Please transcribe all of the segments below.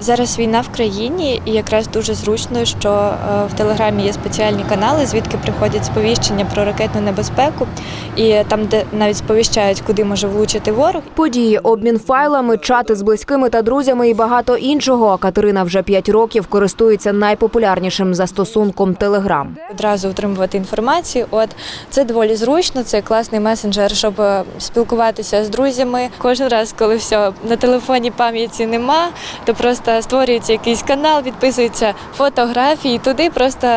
Зараз війна в країні, і якраз дуже зручно, що е, в телеграмі є спеціальні канали, звідки приходять сповіщення про ракетну небезпеку, і там, де навіть сповіщають, куди може влучити ворог. Події, обмін файлами, чати з близькими та друзями і багато іншого. Катерина вже 5 років користується найпопулярнішим застосунком Телеграм. Одразу отримувати інформацію. От це доволі зручно. Це класний месенджер, щоб е, спілкуватися з друзями. Кожен раз, коли все на телефоні пам'яті нема, то просто створюється якийсь канал, відписуються фотографії. Туди просто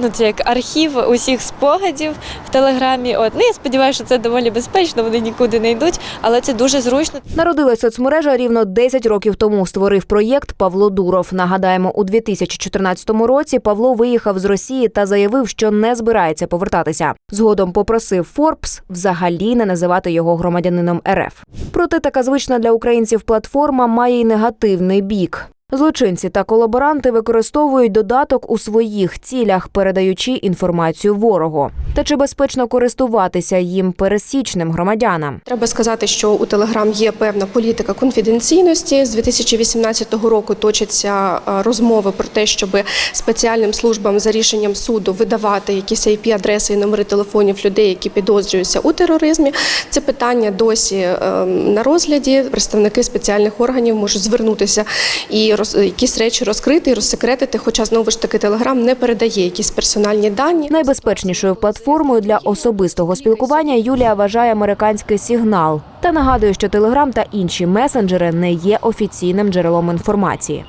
ну це як архів усіх спогадів в телеграмі. От ну я сподіваюся, що це доволі безпечно. Вони нікуди не йдуть, але це дуже зручно. Народилась соцмережа рівно 10 років тому. Створив проєкт Павло Дуров. Нагадаємо, у 2014 році Павло виїхав з Росії та заявив, що не збирається повертатися. Згодом попросив Forbes взагалі не називати його громадянином РФ. Проте така звична для українців платформа має й негативний бік. Злочинці та колаборанти використовують додаток у своїх цілях, передаючи інформацію ворогу. Та чи безпечно користуватися їм пересічним громадянам? Треба сказати, що у Телеграм є певна політика конфіденційності. З 2018 року точаться е, розмови про те, щоб спеціальним службам за рішенням суду видавати якісь IP-адреси і номери телефонів людей, які підозрюються у тероризмі. Це питання досі е, на розгляді. Представники спеціальних органів можуть звернутися і якісь речі розкрити і розсекретити. Хоча знову ж таки Телеграм не передає якісь персональні дані. Найбезпечнішою платформою для особистого спілкування Юлія вважає американський сигнал та нагадує, що Телеграм та інші месенджери не є офіційним джерелом інформації.